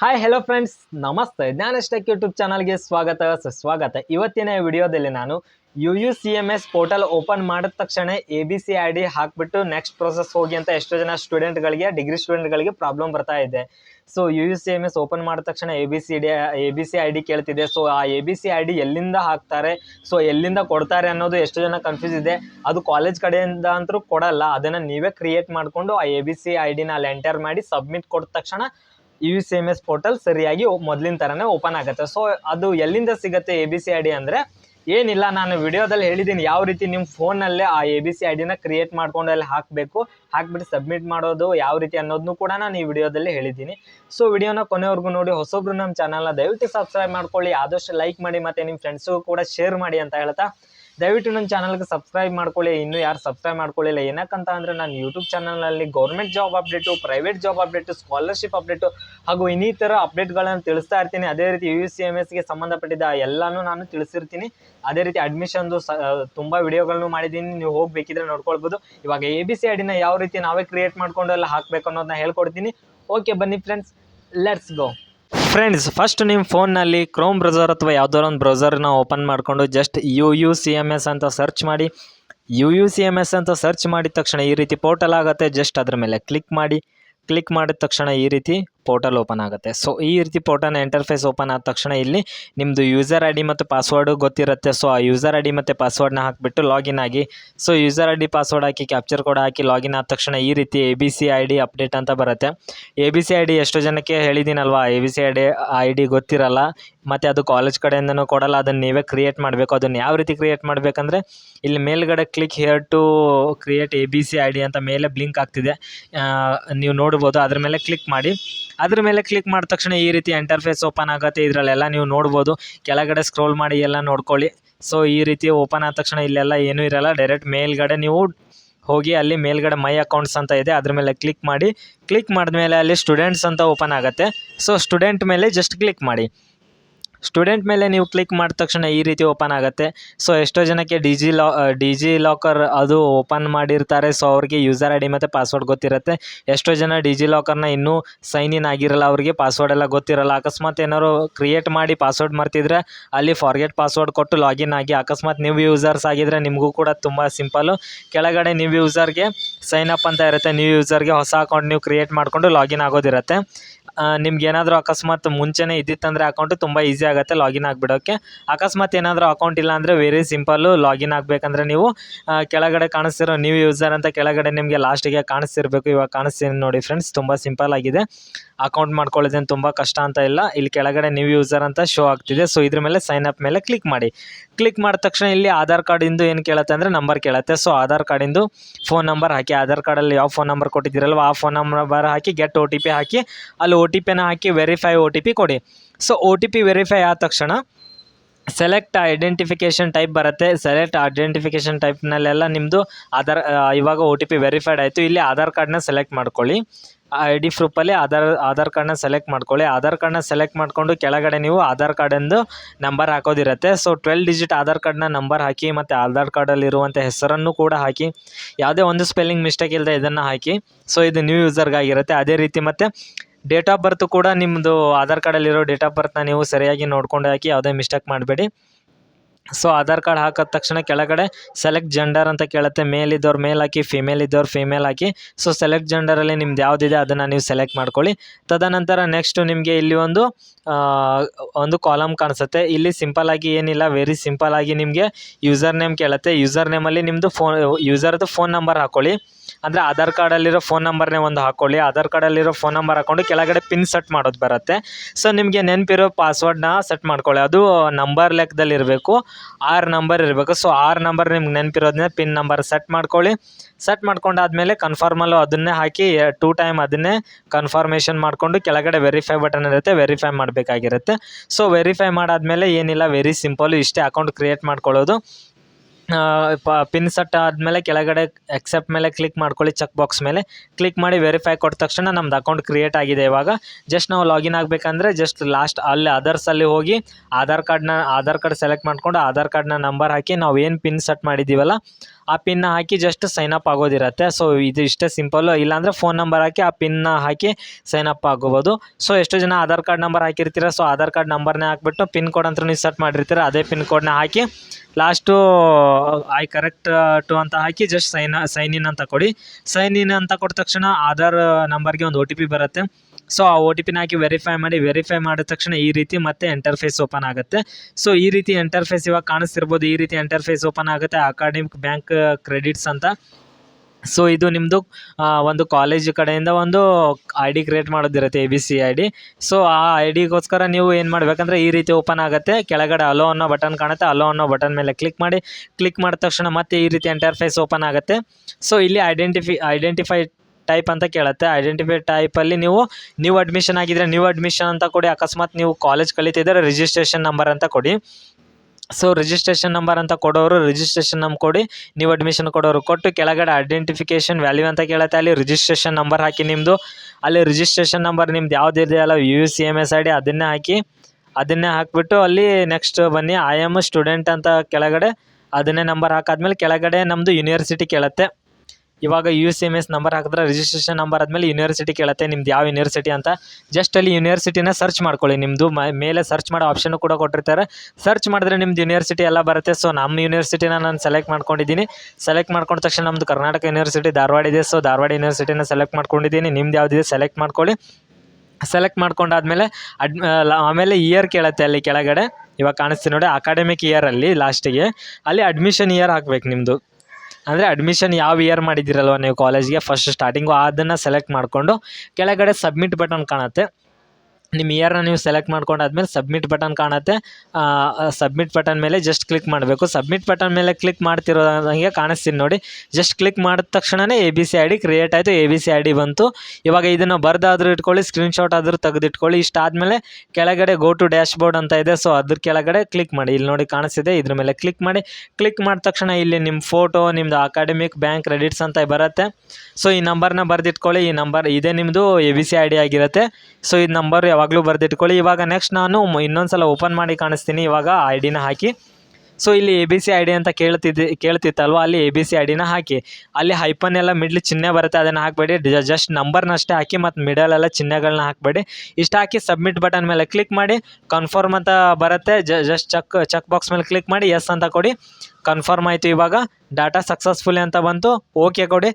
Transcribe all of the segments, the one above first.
Hi hello friends ನಮಸ್ತೆ. ಜ್ಞಾನಷ್ಟಕ್ YouTube ಚಾನಲ್ಗೆ ಸ್ವಾಗತ. ಸುಸ್ವಾಗತ. ಇವತ್ತಿನ ವಿಡಿಯೋದಲ್ಲಿ ನಾನು U U C M S portal open ಮಾಡಿದ ತಕ್ಷಣ A B C I D ಹಾಕ್ಬಿಟ್ಟು ನೆಕ್ಸ್ಟ್ ಪ್ರೊಸೆಸ್ ಹೋಗಿ ಅಂತ ಎಷ್ಟೋ ಜನ ಸ್ಟೂಡೆಂಟ್ಗಳಿಗೆ, ಡಿಗ್ರಿ ಸ್ಟೂಡೆಂಟ್ಗಳಿಗೆ ಪ್ರಾಬ್ಲಮ್ ಬರ್ತಾ ಇದೆ. So U U C M S open ಮಾಡಿದ ತಕ್ಷಣ A B C D A B C I D ಕೇಳ್ತಿದೆ. So ಆ A B C I D ಎಲ್ಲಿಂದ ಹಾಕ್ತಾರೆ? ಸೊ ಎಲ್ಲಿಂದ ಕೊಡ್ತಾರೆ ಅನ್ನೋದು ಎಷ್ಟೋ ಜನ ಕನ್ಫ್ಯೂಸ್ ಇದೆ. ಅದು ಕಾಲೇಜ್ ಕಡೆಯಿಂದ ಅಂತೂ ಕೊಡಲ್ಲ. ಅದನ್ನು ನೀವೇ ಕ್ರಿಯೇಟ್ ಮಾಡಿಕೊಂಡು ಆ ಎ ಬಿ ಸಿ ಐ ಡಿನ ಅಲ್ಲಿ ಎಂಟರ್ ಮಾಡಿ ಸಬ್ಮಿಟ್ ಕೊಟ್ಟ ತಕ್ಷಣ U C M S portal ಸರಿಯಾಗಿ ಮೊದಲಿನ ಥರನೇ ಓಪನ್ ಆಗುತ್ತೆ. ಸೊ ಅದು ಎಲ್ಲಿಂದ ಸಿಗುತ್ತೆ A B C I D ಅಂದರೆ, ಏನಿಲ್ಲ, ನಾನು ವಿಡಿಯೋದಲ್ಲಿ ಹೇಳಿದ್ದೀನಿ ಯಾವ ರೀತಿ ನಿಮ್ಮ ಫೋನಲ್ಲೇ ಆ ಎ ಬಿ ಸಿ ಐ ಡಿನ ಕ್ರಿಯೇಟ್ ಮಾಡ್ಕೊಂಡು ಅಲ್ಲಿ ಹಾಕಬೇಕು, ಹಾಕ್ಬಿಟ್ಟು ಸಬ್ಮಿಟ್ ಮಾಡೋದು, ಯಾವ ರೀತಿ ಅನ್ನೋದನ್ನು ಕೂಡ ನಾನು ಈ ವಿಡಿಯೋದಲ್ಲಿ ಹೇಳಿದ್ದೀನಿ ಸೊ ವಿಡಿಯೋನ ಕೊನೆವರೆಗೂ ನೋಡಿ, ಹೊಸೊಬ್ರು ನಮ್ಮ ಚಾನಲ್ನ ದಯವಿಟ್ಟು ಸಬ್ಸ್ಕ್ರೈಬ್ ಮಾಡ್ಕೊಳ್ಳಿ, ಆದಷ್ಟು ಲೈಕ್ ಮಾಡಿ ಮತ್ತು ನಿಮ್ಮ ಫ್ರೆಂಡ್ಸಿಗೂ ಕೂಡ ಶೇರ್ ಮಾಡಿ ಅಂತ ಹೇಳ್ತಾ ದಯವಿಟ್ಟು ನನ್ನ ಚಾನಲ್ಗೆ ಸಬ್ಸ್ಕ್ರೈಬ್ ಮಾಡ್ಕೊಳ್ಳಿ. ಇನ್ನೂ ಯಾರು ಸಬ್ಸ್ಕ್ರೈಬ್ ಮಾಡ್ಕೊಳ್ಳಿಲ್ಲ, ಏನಕ್ಕಂತ ಅಂದರೆ ನಾನು ಯೂಟ್ಯೂಬ್ ಚಾನಲ್ನಲ್ಲಿ government job update private job update scholarship update ಹಾಗೂ ಇನ್ನಿತರ ಅಪ್ಡೇಟ್ಗಳನ್ನು ತಿಳಿಸ್ತಾ ಇರ್ತೀನಿ. ಅದೇ ರೀತಿ ಯು ಸಿ ಎಂ ಎಸ್ಗೆ ಸಂಬಂಧಪಟ್ಟಿದ್ದ ಎಲ್ಲನೂ ನಾನು ತಿಳಿಸಿರ್ತೀನಿ. ಅದೇ ರೀತಿ ಅಡ್ಮಿಷನ್ದು ಸ, ತುಂಬ ವಿಡಿಯೋಗಳನ್ನು ಮಾಡಿದ್ದೀನಿ. ನೀವು ಹೋಗಬೇಕಿದ್ರೆ ನೋಡ್ಕೊಳ್ಬೋದು. ಇವಾಗ ಎ ಬಿ ಸಿ ಐಡಿನ ಯಾವ ರೀತಿ ನಾವೇ ಕ್ರಿಯೇಟ್ ಮಾಡಿಕೊಂಡು ಎಲ್ಲ ಹಾಕಬೇಕು ಅನ್ನೋದನ್ನ ಹೇಳ್ಕೊಡ್ತೀನಿ. ಓಕೆ ಬನ್ನಿ friends let's go friends first ನಿಮ್ಮ ಫೋನ್ನಲ್ಲಿ ಕ್ರೋಮ್ ಬ್ರೌಸರ್ ಅಥವಾ ಯಾವುದಾದ್ರು ಒಂದು ಬ್ರೌಸರ್ನ ಓಪನ್ ಮಾಡಿಕೊಂಡು just U U C M S ಅಂತ ಸರ್ಚ್ ಮಾಡಿ. U U C M S ಅಂತ ಸರ್ಚ್ ಮಾಡಿದ ತಕ್ಷಣ ಈ ರೀತಿ ಪೋರ್ಟಲ್ ಆಗುತ್ತೆ. ಜಸ್ಟ್ ಅದ್ರ ಮೇಲೆ ಕ್ಲಿಕ್ ಮಾಡಿ. ಕ್ಲಿಕ್ ಮಾಡಿದ ತಕ್ಷಣ ಈ ರೀತಿ ಪೋರ್ಟಲ್ ಓಪನ್ ಆಗುತ್ತೆ. ಸೊ ಈ ರೀತಿ ಪೋರ್ಟಲ್ ಇಂಟರ್ಫೇಸ್ ಓಪನ್ ಆದ ತಕ್ಷಣ ಇಲ್ಲಿ ನಿಮ್ಮದು ಯೂಸರ್ ಐ ಡಿ ಮತ್ತು ಪಾಸ್ವರ್ಡು ಗೊತ್ತಿರುತ್ತೆ. ಸೊ ಆ ಯೂಸರ್ ಐ ಡಿ ಮತ್ತು ಪಾಸ್ವರ್ಡ್ನ ಹಾಕಿಬಿಟ್ಟು ಲಾಗಿನ್ ಆಗಿ so user I D password hockey capture code ಹಾಕಿ ಲಾಗಿನ್ ಆದ ತಕ್ಷಣ ಈ ರೀತಿ A B C I D update ಅಂತ ಬರುತ್ತೆ. A B C I D ಎಷ್ಟೋ ಜನಕ್ಕೆ ಹೇಳಿದ್ದೀನಲ್ವಾ A B C I D I D ಗೊತ್ತಿರಲ್ಲ. ಮತ್ತು ಅದು ಕಾಲೇಜ್ ಕಡೆಯಿಂದನೂ ಕೊಡಲ್ಲ. ಅದನ್ನು ನೀವೇ ಕ್ರಿಯೇಟ್ ಮಾಡಬೇಕು. ಅದನ್ನು ಯಾವ ರೀತಿ ಕ್ರಿಯೇಟ್ ಮಾಡಬೇಕಂದ್ರೆ, ಇಲ್ಲಿ ಮೇಲ್ಗಡೆ click here to create A B C I D ಅಂತ ಮೇಲೆ ಬ್ಲಿಂಕ್ ಆಗ್ತಿದೆ. ನೀವು ನೋಡ್ಬೋದು. ಅದ್ರ ಮೇಲೆ ಕ್ಲಿಕ್ ಮಾಡಿ ಅದ್ರ ಮೇಲೆ ಕ್ಲಿಕ್ ಮಾಡಿದ ತಕ್ಷಣ ಈ ರೀತಿ ಎಂಟರ್ಫೇಸ್ ಓಪನ್ ಆಗುತ್ತೆ. ಇದರಲ್ಲೆಲ್ಲ ನೀವು ನೋಡ್ಬೋದು. ಕೆಳಗಡೆ ಸ್ಕ್ರೋಲ್ ಮಾಡಿ ಎಲ್ಲ ನೋಡ್ಕೊಳ್ಳಿ. ಸೊ ಈ ರೀತಿ ಓಪನ್ ಆದ ತಕ್ಷಣ ಇಲ್ಲೆಲ್ಲ ಏನೂ ಇರಲ್ಲ. ಡೈರೆಕ್ಟ್ ಮೇಲ್ಗಡೆ ನೀವು ಹೋಗಿ ಅಲ್ಲಿ ಮೇಲ್ಗಡೆ ಮೈ ಅಕೌಂಟ್ಸ್ ಅಂತ ಇದೆ. ಅದ್ರ ಮೇಲೆ ಕ್ಲಿಕ್ ಮಾಡಿ. ಕ್ಲಿಕ್ ಮಾಡಿದ್ಮೇಲೆ ಅಲ್ಲಿ ಸ್ಟೂಡೆಂಟ್ಸ್ ಅಂತ ಓಪನ್ ಆಗುತ್ತೆ. ಸೊ ಸ್ಟೂಡೆಂಟ್ ಮೇಲೆ ಜಸ್ಟ್ ಕ್ಲಿಕ್ ಮಾಡಿ. ಸ್ಟೂಡೆಂಟ್ ಮೇಲೆ ನೀವು ಕ್ಲಿಕ್ ಮಾಡಿದ ತಕ್ಷಣ ಈ ರೀತಿ ಓಪನ್ ಆಗುತ್ತೆ. ಸೊ ಎಷ್ಟೋ ಜನಕ್ಕೆ ಡಿಜಿ ಲಾ ಡಿಜಿ ಲಾಕರ್ ಅದು ಓಪನ್ ಮಾಡಿರ್ತಾರೆ. ಸೊ ಅವ್ರಿಗೆ ಯೂಸರ್ ಐ ಡಿ ಮತ್ತು ಪಾಸ್ವರ್ಡ್ ಗೊತ್ತಿರುತ್ತೆ. ಎಷ್ಟೋ ಜನ ಡಿಜಿ ಲಾಕರ್ನ ಇನ್ನೂ ಸೈನ್ ಇನ್ ಆಗಿರಲ್ಲ, ಅವರಿಗೆ ಪಾಸ್ವರ್ಡ್ ಎಲ್ಲ ಗೊತ್ತಿರಲ್ಲ. ಅಕಸ್ಮಾತ್ ಏನಾದ್ರು ಕ್ರಿಯೇಟ್ ಮಾಡಿ ಪಾಸ್ವರ್ಡ್ ಮರ್ತಿದ್ರೆ ಅಲ್ಲಿ ಫಾರ್ಗೆಟ್ ಪಾಸ್ವರ್ಡ್ ಕೊಟ್ಟು ಲಾಗಿನ್ ಆಗಿ ಅಕಸ್ಮಾತ್ ನೀವು ಯೂಸರ್ಸ್ ಆಗಿದ್ರೆ ನಿಮಗೂ ಕೂಡ ತುಂಬ ಸಿಂಪಲ್ಲು ಕೆಳಗಡೆ ನೀವು ಯೂಸರ್ಗೆ ಸೈನ್ ಅಪ್ ಅಂತ ಇರುತ್ತೆ. ನ್ಯೂ ಯೂಸರ್ಗೆ ಹೊಸ ಅಕೌಂಟ್ ನೀವು ಕ್ರಿಯೇಟ್ ಮಾಡಿಕೊಂಡು ಲಾಗಿನ್ ಆಗೋದಿರುತ್ತೆ. ನಿಮ್ಗೆ ಏನಾದರೂ ಅಕಸ್ಮಾತ್ ಮುಂಚೆನೇ ಇದ್ದಿತ್ತಂದರೆ ಅಕೌಂಟು ತುಂಬ ಈಸಿ ಆಗುತ್ತೆ ಲಾಗಿನ್ ಆಗಿಬಿಡೋಕ್ಕೆ ಅಕಸ್ಮಾತ್ ಏನಾದರೂ ಅಕೌಂಟ್ ಇಲ್ಲ ಅಂದರೆ ವೆರಿ ಸಿಂಪಲ್ಲು ಲಾಗಿನ್ ಆಗಬೇಕಂದ್ರೆ ನೀವು ಕೆಳಗಡೆ ಕಾಣಿಸ್ತಿರೋ ನ್ಯೂ ಯೂಸರ್ ಅಂತ ಕೆಳಗಡೆ ನಿಮಗೆ ಲಾಸ್ಟಿಗೆ ಕಾಣಿಸ್ತಿರ್ಬೇಕು. ಇವಾಗ ಕಾಣಿಸ್ತೀನಿ ನೋಡಿ ಫ್ರೆಂಡ್ಸ್ ತುಂಬ ಸಿಂಪಲ್ ಆಗಿದೆ. ಅಕೌಂಟ್ ಮಾಡ್ಕೊಳ್ಳೋದೇನು ತುಂಬ ಕಷ್ಟ ಅಂತ ಇಲ್ಲ. ಇಲ್ಲಿ ಕೆಳಗಡೆ ನ್ಯೂ ಯೂಸರ್ ಅಂತ ಶೋ ಆಗ್ತಿದೆ. ಸೊ ಇದ್ರ ಮೇಲೆ ಸೈನ್ ಅಪ್ ಮೇಲೆ ಕ್ಲಿಕ್ ಮಾಡಿ. ಕ್ಲಿಕ್ ಮಾಡಿದ ತಕ್ಷಣ ಇಲ್ಲಿ ಆಧಾರ್ ಕಾರ್ಡಿಂದು ಏನು ಕೇಳುತ್ತೆ ಅಂದರೆ ನಂಬರ್ ಕೇಳುತ್ತೆ. ಸೊ ಆಧಾರ್ ಕಾರ್ಡಿಂದು ಫೋನ್ ನಂಬರ್ ಹಾಕಿ, ಆಧಾರ್ ಕಾರ್ಡಲ್ಲಿ ಯಾವ ಫೋನ್ ನಂಬರ್ ಕೊಟ್ಟಿದ್ದೀರಲ್ವ, ಆ ಫೋನ್ ನಂಬರ್ ಹಾಕಿ ಗೆಟ್ ಒ ಟಿ ಪಿ ಹಾಕಿ, ಅಲ್ಲಿ ಒ ಟಿ ಪಿನ ಹಾಕಿ ವೆರಿಫೈ ಒ ಟಿ ಪಿ ಕೊಡಿ. So O T P verify ಆದ ತಕ್ಷಣ ಸೆಲೆಕ್ಟ್ ಐಡೆಂಟಿಫಿಕೇಷನ್ ಟೈಪ್ ಬರುತ್ತೆ. ಸೆಲೆಕ್ಟ್ ಐಡೆಂಟಿಫಿಕೇಷನ್ ಟೈಪ್ನಲ್ಲೆಲ್ಲ ನಿಮ್ಮದು ಆಧಾರ್ ಇವಾಗ ಒ ಟಿ ಪಿ ವೆರಿಫೈಡ್ ಆಯಿತು. ಇಲ್ಲಿ ಆಧಾರ್ ಕಾರ್ಡ್ನ ಸೆಲೆಕ್ಟ್ ಮಾಡ್ಕೊಳ್ಳಿ. ಐ ಡಿ ಪ್ರೂಫಲ್ಲಿ ಆಧಾರ್ ಆಧಾರ್ ಕಾರ್ಡ್ನ ಸೆಲೆಕ್ಟ್ ಮಾಡ್ಕೊಳ್ಳಿ. ಆಧಾರ್ ಕಾರ್ಡ್ನ ಸೆಲೆಕ್ಟ್ ಮಾಡಿಕೊಂಡು ಕೆಳಗಡೆ ನೀವು ಆಧಾರ್ ಕಾರ್ಡೆಂದು ನಂಬರ್ ಹಾಕೋದಿರುತ್ತೆ. ಸೊ ಟ್ವೆಲ್ ಡಿಜಿಟ್ ಆಧಾರ್ ಕಾರ್ಡ್ನ ನಂಬರ್ ಹಾಕಿ ಮತ್ತು ಆಧಾರ್ ಕಾರ್ಡಲ್ಲಿರುವಂಥ ಹೆಸರನ್ನು ಕೂಡ ಹಾಕಿ. ಯಾವುದೇ ಒಂದು ಸ್ಪೆಲ್ಲಿಂಗ್ ಮಿಸ್ಟೇಕ್ ಇಲ್ಲದೆ ಇದನ್ನು ಹಾಕಿ. ಸೊ ಇದು ನ್ಯೂ ಯೂಸರ್ಗಾಗಿರುತ್ತೆ ಅದೇ ರೀತಿ ಮತ್ತು ಡೇಟ್ ಆಫ್ ಬರ್ತ್ ಕೂಡ ನಿಮ್ಮದು ಆಧಾರ್ ಕಾರ್ಡಲ್ಲಿರೋ ಡೇಟ್ ಆಫ್ ಬರ್ತ್ನ ನೀವು ಸರಿಯಾಗಿ ನೋಡ್ಕೊಂಡು ಹಾಕಿ ಯಾವುದೇ ಮಿಸ್ಟೇಕ್ ಮಾಡಬೇಡಿ. ಸೊ ಆಧಾರ್ ಕಾರ್ಡ್ ಹಾಕಿದ ತಕ್ಷಣ ಕೆಳಗಡೆ ಸೆಲೆಕ್ಟ್ ಜೆಂಡರ್ ಅಂತ ಕೇಳುತ್ತೆ. ಮೇಲ್ ಇದ್ದವ್ರು ಮೇಲ್ ಹಾಕಿ ಫಿಮೇಲ್ ಇದ್ದವ್ರು ಫಿಮೇಲ್ ಹಾಕಿ. ಸೊ ಸೆಲೆಕ್ಟ್ ಜೆಂಡರಲ್ಲಿ ನಿಮ್ದು ಯಾವುದಿದೆ ಅದನ್ನು ನೀವು ಸೆಲೆಕ್ಟ್ ಮಾಡ್ಕೊಳ್ಳಿ. ತದನಂತರ ನೆಕ್ಸ್ಟು ನಿಮಗೆ ಇಲ್ಲಿ ಒಂದು ಒಂದು ಕಾಲಮ್ ಕಾಣಿಸುತ್ತೆ. ಇಲ್ಲಿ ಸಿಂಪಲ್ ಆಗಿ ಏನಿಲ್ಲ ವೆರಿ ಸಿಂಪಲ್ ಆಗಿ ನಿಮಗೆ ಯೂಸರ್ ನೇಮ್ ಕೇಳುತ್ತೆ. ಯೂಸರ್ ನೇಮಲ್ಲಿ ನಿಮ್ಮದು ಫೋನ್ ಯೂಸರ್ದು ಫೋನ್ ನಂಬರ್ ಹಾಕೊಳ್ಳಿ. ಅಂದರೆ ಆಧಾರ್ ಕಾರ್ಡಲ್ಲಿರೋ ಫೋನ್ ನಂಬರ್ನೇ ಒಂದು ಹಾಕೊಳ್ಳಿ. ಆಧಾರ್ ಕಾರ್ಡಲ್ಲಿರೋ ಫೋನ್ ನಂಬರ್ ಹಾಕ್ಕೊಂಡು ಕೆಳಗಡೆ ಪಿನ್ ಸೆಟ್ ಮಾಡೋದು ಬರುತ್ತೆ. ಸೊ ನಿಮಗೆ ನೆನಪಿರೋ ಪಾಸ್ವರ್ಡ್ನ ಸೆಟ್ ಮಾಡ್ಕೊಳ್ಳಿ. ಅದು ನಂಬರ್ ಲೆಕ್ಕದಲ್ಲಿ ಇರಬೇಕು ಆರು ನಂಬರ್ ಇರಬೇಕು. ಸೊ ಆರು ನಂಬರ್ ನಿಮ್ಗೆ ನೆನಪಿರೋದನ್ನ ಪಿನ್ ನಂಬರ್ ಸೆಟ್ ಮಾಡ್ಕೊಳ್ಳಿ. ಸೆಟ್ ಮಾಡ್ಕೊಂಡಾದಮೇಲೆ ಕನ್ಫರ್ಮಲ್ಲೂ ಅದನ್ನೇ ಹಾಕಿ ಟೂ ಟೈಮ್ ಅದನ್ನೇ ಕನ್ಫರ್ಮೇಷನ್ ಮಾಡಿಕೊಂಡು ಕೆಳಗಡೆ ವೆರಿಫೈ ಬಟನ್ ಇರುತ್ತೆ ವೆರಿಫೈ ಮಾಡಬೇಕಾಗಿರುತ್ತೆ. ಸೊ ವೆರಿಫೈ ಮಾಡಾದಮೇಲೆ ಏನಿಲ್ಲ ವೆರಿ ಸಿಂಪಲ್ಲು ಇಷ್ಟೇ ಅಕೌಂಟ್ ಕ್ರಿಯೇಟ್ ಮಾಡ್ಕೊಳ್ಳೋದು. ಪ ಪಿನ್ ಸೆಟ್ ಆದಮೇಲೆ ಕೆಳಗಡೆ ಎಕ್ಸೆಪ್ಟ್ ಮೇಲೆ ಕ್ಲಿಕ್ ಮಾಡ್ಕೊಳ್ಳಿ ಚೆಕ್ ಬಾಕ್ಸ್ ಮೇಲೆ. ಕ್ಲಿಕ್ ಮಾಡಿ ವೆರಿಫೈ ಕೊಟ್ಟ ತಕ್ಷಣ ನಮ್ದು ಅಕೌಂಟ್ ಕ್ರಿಯೇಟ್ ಆಗಿದೆ ಇವಾಗ. ಜಸ್ಟ್ ನಾವು ಲಾಗಿನ್ ಆಗಬೇಕಂದ್ರೆ ಜಸ್ಟ್ ಲಾಸ್ಟ್ ಅಲ್ಲಿ ಅದರ್ಸಲ್ಲಿ ಹೋಗಿ ಆಧಾರ್ ಕಾರ್ಡ್ನ ಆಧಾರ್ ಕಾರ್ಡ್ ಸೆಲೆಕ್ಟ್ ಮಾಡ್ಕೊಂಡು ಆಧಾರ್ ಕಾರ್ಡ್ನ ನಂಬರ್ ಹಾಕಿ ನಾವು ಏನು ಪಿನ್ ಸೆಟ್ ಮಾಡಿದ್ದೀವಲ್ಲ ಆ ಪಿನ್ನ ಹಾಕಿ ಜಸ್ಟ್ ಸೈನ್ ಅಪ್ ಆಗೋದಿರತ್ತೆ. ಸೊ ಇದು ಇಷ್ಟೇ ಸಿಂಪಲ್ಲು ಇಲ್ಲಾಂದರೆ ಫೋನ್ ನಂಬರ್ ಹಾಕಿ ಆ ಪಿನ್ನ ಹಾಕಿ ಸೈನ್ ಅಪ್ ಆಗೋಬೋದು. ಸೊ ಎಷ್ಟೋ ಜನ ಆಧಾರ್ ಕಾರ್ಡ್ ನಂಬರ್ ಹಾಕಿರ್ತೀರ. ಸೊ ಆಧಾರ್ ಕಾರ್ಡ್ ನಂಬರ್ನೇ ಹಾಕ್ಬಿಟ್ಟು ಪಿನ್ ಕೋಡ್ ಅಂತ ನೀವು ಸೆಟ್ ಮಾಡಿರ್ತೀರ. ಅದೇ ಪಿನ್ ಕೋಡ್ನ ಹಾಕಿ ಲಾಸ್ಟು ಐ ಕರೆಕ್ಟ್ ಟು ಅಂತ ಹಾಕಿ ಜಸ್ಟ್ ಸೈನ್ ಸೈನ್ ಇನ್ ಅಂತ ಕೊಡಿ. ಸೈನ್ ಇನ್ ಅಂತ ಕೊಟ್ಟ ತಕ್ಷಣ ಆಧಾರ್ ನಂಬರ್ಗೆ ಒಂದು ಒ ಬರುತ್ತೆ. ಸೊ ಆ ಒ ಟಿ ಪಿನ ಹಾಕಿ ವೆರಿಫೈ ಮಾಡಿ ವೆರಿಫೈ ಮಾಡಿದ ತಕ್ಷಣ ಈ ರೀತಿ ಮತ್ತೆ ಎಂಟರ್ಫೇಸ್ ಓಪನ್ ಆಗುತ್ತೆ. ಸೊ ಈ ರೀತಿ ಎಂಟರ್ಫೇಸ್ ಇವಾಗ ಕಾಣಿಸ್ತಿರ್ಬೋದು, ಈ ರೀತಿ ಎಂಟರ್ಫೇಸ್ ಓಪನ್ ಆಗುತ್ತೆ. ಅಕಾಡೆಮಿಕ್ ಬ್ಯಾಂಕ್ ಕ್ರೆಡಿಟ್ಸ್ ಅಂತ. ಸೊ ಇದು ನಿಮ್ಮದು ಒಂದು ಕಾಲೇಜ್ ಕಡೆಯಿಂದ ಒಂದು I D create ಮಾಡೋದಿರುತ್ತೆ A B C I D so ಆ ಐ ಡಿಗೋಸ್ಕರ ನೀವು ಏನು ಮಾಡಬೇಕಂದ್ರೆ ಈ ರೀತಿ ಓಪನ್ ಆಗುತ್ತೆ. ಕೆಳಗಡೆ ಅಲೋ ಅನ್ನೋ ಬಟನ್ ಕಾಣುತ್ತೆ. ಅಲೋ ಅನ್ನೋ ಬಟನ್ ಮೇಲೆ ಕ್ಲಿಕ್ ಮಾಡಿ ಕ್ಲಿಕ್ ಮಾಡಿದ ತಕ್ಷಣ ಮತ್ತೆ ಈ ರೀತಿ ಎಂಟರ್ಫೇಸ್ ಓಪನ್ ಆಗುತ್ತೆ. ಸೊ ಇಲ್ಲಿ ಐಡೆಂಟಿಫಿ ಐಡೆಂಟಿಫೈ ಟೈಪ್ ಅಂತ ಕೇಳುತ್ತೆ. ಐಡೆಂಟಿಫೈ ಟೈಪಲ್ಲಿ ನೀವು ನ್ಯೂ ಅಡ್ಮಿಷನ್ ಆಗಿದ್ರೆ ನ್ಯೂ ಅಡ್ಮಿಷನ್ ಅಂತ ಕೊಡಿ. ಅಕಸ್ಮಾತ್ ನೀವು ಕಾಲೇಜ್ ಕಲಿತಿದ್ದರೆ ರಿಜಿಸ್ಟ್ರೇಷನ್ ನಂಬರ್ ಅಂತ ಕೊಡಿ. ಸೊ ರಿಜಿಸ್ಟ್ರೇಷನ್ ನಂಬರ್ ಅಂತ ಕೊಡೋರು ರಿಜಿಸ್ಟ್ರೇಷನ್ ನಂಬರ್ ಕೊಡಿ. ನೀವು ಅಡ್ಮಿಷನ್ ಕೊಡೋರು ಕೊಟ್ಟು ಕೆಳಗಡೆ ಐಡೆಂಟಿಫಿಕೇಷನ್ ವ್ಯಾಲ್ಯೂ ಅಂತ ಕೇಳುತ್ತೆ. ಅಲ್ಲಿ ರಿಜಿಸ್ಟ್ರೇಷನ್ ನಂಬರ್ ಹಾಕಿ ನಿಮ್ಮದು ಅಲ್ಲಿ ರಿಜಿಸ್ಟ್ರೇಷನ್ ನಂಬರ್ ನಿಮ್ದು ಯಾವ್ದು ಇದೆಯಲ್ಲ U C M S I ಅದನ್ನೇ ಹಾಕಿ, ಅದನ್ನೇ ಹಾಕಿಬಿಟ್ಟು ಅಲ್ಲಿ ನೆಕ್ಸ್ಟ್ ಬನ್ನಿ. ಐ ಎಂ ಸ್ಟೂಡೆಂಟ್ ಅಂತ ಕೆಳಗಡೆ ಅದನ್ನೇ ನಂಬರ್ ಹಾಕಾದ್ಮೇಲೆ ಕೆಳಗಡೆ ನಮ್ಮದು ಯೂನಿವರ್ಸಿಟಿ ಕೇಳುತ್ತೆ. ಇವಾಗ U C M S number ಹಾಕಿದ್ರೆ ರಿಜಿಸ್ಟ್ರೇಷನ್ ನಂಬರ್ ಆದಮೇಲೆ ಯೂನಿವರ್ಸಿಟಿ ಕೇಳುತ್ತೆ. ನಿಮ್ದು ಯಾವ ಯೂನಿವರ್ಸಿಟಿ ಅಂತ ಜಸ್ಟ್ ಅಲ್ಲಿ ಯೂನಿವರ್ಸಿಟಿನ ಸರ್ಚ್ ಮಾಡ್ಕೊಳ್ಳಿ. ನಿಮ್ಮದು ಮೇಲೆ ಸರ್ಚ್ ಮಾಡೋ ಆಪ್ಷನ್ ಕೂಡ ಕೊಟ್ಟಿರ್ತಾರೆ. ಸರ್ಚ್ ಮಾಡಿದ್ರೆ ನಿಮ್ದು ಯೂನಿವರ್ಸಿಟಿ ಎಲ್ಲ ಬರುತ್ತೆ. ಸೊ ನಮ್ಮ ಯೂನಿವರ್ಸಿಟಿನ ನಾನು ಸೆಲೆಕ್ಟ್ ಮಾಡ್ಕೊಂಡಿದ್ದೀನಿ. ಸೆಲೆಕ್ಟ್ ಮಾಡ್ಕೊಂಡ ತಕ್ಷಣ ನಮ್ಮದು ಕರ್ನಾಟಕ ಯೂನಿವರ್ಸಿಟಿ ಧಾರವಾಡ ಇದೆ. ಸೊ ಧಾರವಾಡ ಯೂನಿವರ್ಸಿಟಿನ ಸೆಲೆಕ್ಟ್ ಮಾಡ್ಕೊಂಡಿದ್ದೀನಿ. ನಿಮ್ದು ಯಾವುದಿದೆ ಸೆಲೆಕ್ಟ್ ಮಾಡ್ಕೊಳ್ಳಿ. ಸೆಲೆಕ್ಟ್ ಮಾಡ್ಕೊಂಡಾದ್ಮೇಲೆ ಅಡ್ ಆಮೇಲೆ ಇಯರ್ ಕೇಳುತ್ತೆ ಅಲ್ಲಿ ಕೆಳಗಡೆ. ಇವಾಗ ಕಾಣಿಸ್ತೀನಿ ನೋಡಿ ಅಕಾಡೆಮಿಕ್ ಇಯರಲ್ಲಿ ಲಾಸ್ಟಿಗೆ ಅಲ್ಲಿ ಅಡ್ಮಿಷನ್ ಇಯರ್ ಹಾಕ್ಬೇಕು ನಿಮ್ಮದು ಅಂದರೆ ಅಡ್ಮಿಷನ್ ಯಾವ ಇಯರ್ ಮಾಡಿದ್ದೀರಲ್ವ ನೀವು ಕಾಲೇಜ್ಗೆ ಫಸ್ಟ್ ಸ್ಟಾರ್ಟಿಂಗು ಅದನ್ನು ಸೆಲೆಕ್ಟ್ ಮಾಡಿಕೊಂಡು ಕೆಳಗಡೆ ಸಬ್ಮಿಟ್ ಬಟನ್ ಕಾಣುತ್ತೆ. ನಿಮ್ಮ ಇಯರ್ನ ನೀವು ಸೆಲೆಕ್ಟ್ ಮಾಡ್ಕೊಂಡಾದ್ಮೇಲೆ ಸಬ್ಮಿಟ್ ಬಟನ್ ಕಾಣುತ್ತೆ. ಸಬ್ಮಿಟ್ ಬಟನ್ ಮೇಲೆ ಜಸ್ಟ್ ಕ್ಲಿಕ್ ಮಾಡಬೇಕು. ಸಬ್ಮಿಟ್ ಬಟನ್ ಮೇಲೆ ಕ್ಲಿಕ್ ಮಾಡ್ತಿರೋ ಹಾಗೆ ಕಾಣಿಸ್ತೀನಿ ನೋಡಿ. ಜಸ್ಟ್ ಕ್ಲಿಕ್ ಮಾಡಿದ ತಕ್ಷಣವೇ A B C I D create ಆಯಿತು. A B C I D ಬಂತು. ಇವಾಗ ಇದನ್ನು ಬರ್ದಾದರೂ ಇಟ್ಕೊಳ್ಳಿ ಸ್ಕ್ರೀನ್ಶಾಟ್ ಆದರೂ ತೆಗೆದಿಟ್ಕೊಳ್ಳಿ. ಇಷ್ಟಾದಮೇಲೆ ಕೆಳಗಡೆ ಗೋ ಟು ಡ್ಯಾಶ್ ಬೋರ್ಡ್ ಅಂತ ಇದೆ. ಸೊ ಅದ್ರ ಕೆಳಗಡೆ ಕ್ಲಿಕ್ ಮಾಡಿ. ಇಲ್ಲಿ ನೋಡಿ ಕಾಣಿಸ್ತಿದೆ. ಇದ್ರ ಮೇಲೆ ಕ್ಲಿಕ್ ಮಾಡಿ. ಕ್ಲಿಕ್ ಮಾಡಿದ ತಕ್ಷಣ ಇಲ್ಲಿ ನಿಮ್ಮ ಫೋಟೋ ನಿಮ್ಮದು ಅಕಾಡೆಮಿಕ್ ಬ್ಯಾಂಕ್ ಕ್ರೆಡಿಟ್ಸ್ ಅಂತ ಬರುತ್ತೆ. ಸೊ ಈ ನಂಬರ್ನ ಬರೆದಿಟ್ಕೊಳ್ಳಿ. ಈ ನಂಬರ್ ಇದೇ ನಿಮ್ಮದು A B C I D ಆಗಿರುತ್ತೆ. ಸೊ ಈ ನಂಬರ್ ಯಾವಾಗಲೂ ಬರೆದಿಟ್ಕೊಳ್ಳಿ. ಇವಾಗ ನೆಕ್ಸ್ಟ್ ನಾನು ಇನ್ನೊಂದು ಸಲ ಓಪನ್ ಮಾಡಿ ಕಾಣಿಸ್ತೀನಿ. ಇವಾಗ ಐ ಡಿನ ಹಾಕಿ. ಸೊ ಇಲ್ಲಿ A B C I D ಅಂತ ಕೇಳ್ತಿದ್ದೆ, ಕೇಳ್ತಿತ್ತಲ್ವ? ಅಲ್ಲಿ ಎ ಬಿ ಸಿ ಐ ಡಿನ ಹಾಕಿ. ಅಲ್ಲಿ ಹೈಪನ್ ಎಲ್ಲ ಮಿಡ್ಲ್ ಚಿಹ್ನೆ ಬರುತ್ತೆ, ಅದನ್ನು ಹಾಕಬೇಡಿ. ಜಸ್ಟ್ ನಂಬರ್ನಷ್ಟೇ ಹಾಕಿ, ಮತ್ತು ಮಿಡಲೆಲ್ಲ ಚಿಹ್ನೆಗಳನ್ನ ಹಾಕಬೇಡಿ. ಇಷ್ಟು ಹಾಕಿ ಸಬ್ಮಿಟ್ ಬಟನ್ ಮೇಲೆ ಕ್ಲಿಕ್ ಮಾಡಿ. ಕನ್ಫರ್ಮ್ ಅಂತ ಬರುತ್ತೆ. ಜಸ್ಟ್ ಚೆಕ್ ಚೆಕ್ ಬಾಕ್ಸ್ ಮೇಲೆ ಕ್ಲಿಕ್ ಮಾಡಿ. ಎಸ್ ಅಂತ ಕೊಡಿ. ಕನ್ಫರ್ಮ್ ಆಯಿತು ಇವಾಗ. ಡಾಟಾ ಸಕ್ಸಸ್ಫುಲಿ ಅಂತ ಬಂತು. ಓಕೆ ಕೊಡಿ.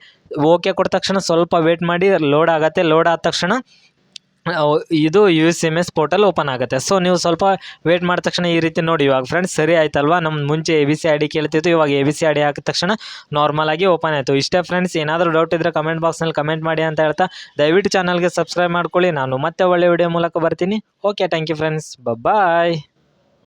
ಓಕೆ ಕೊಟ್ಟ ತಕ್ಷಣ ಸ್ವಲ್ಪ ವೇಟ್ ಮಾಡಿ. ಲೋಡ್ ಆಗುತ್ತೆ. ಲೋಡ್ ಆದ ತಕ್ಷಣ ಇದು U C M S portal open ಆಗುತ್ತೆ. ಸೊ ನೀವು ಸ್ವಲ್ಪ ವೇಟ್ ಮಾಡಿದ ತಕ್ಷಣ ಈ ರೀತಿ ನೋಡಿ. ಇವಾಗ ಫ್ರೆಂಡ್ಸ್ ಸರಿ ಆಯ್ತಲ್ವಾ? ನಮ್ಮ ಮುಂಚೆ A B C I D ಕೇಳ್ತಿತ್ತು. ಇವಾಗ A B C I D ಹಾಕಿದ ತಕ್ಷಣ ನಾರ್ಮಲ್ ಆಗಿ ಓಪನ್ ಆಯಿತು. ಇಷ್ಟೇ ಫ್ರೆಂಡ್ಸ್ ಏನಾದರೂ ಡೌಟ್ ಇದ್ದರೆ ಕಮೆಂಟ್ ಬಾಕ್ಸ್ನಲ್ಲಿ ಕಮೆಂಟ್ ಮಾಡಿ ಅಂತ ಹೇಳ್ತಾ ದಯವಿಟ್ಟು ಚಾನಲ್ಗೆ ಸಬ್ಸ್ಕ್ರೈಬ್ ಮಾಡ್ಕೊಳ್ಳಿ. ನಾನು ಮತ್ತೆ ಒಳ್ಳೆ ವಿಡಿಯೋ ಮೂಲಕ ಬರ್ತೀನಿ. Okay thank you friends bye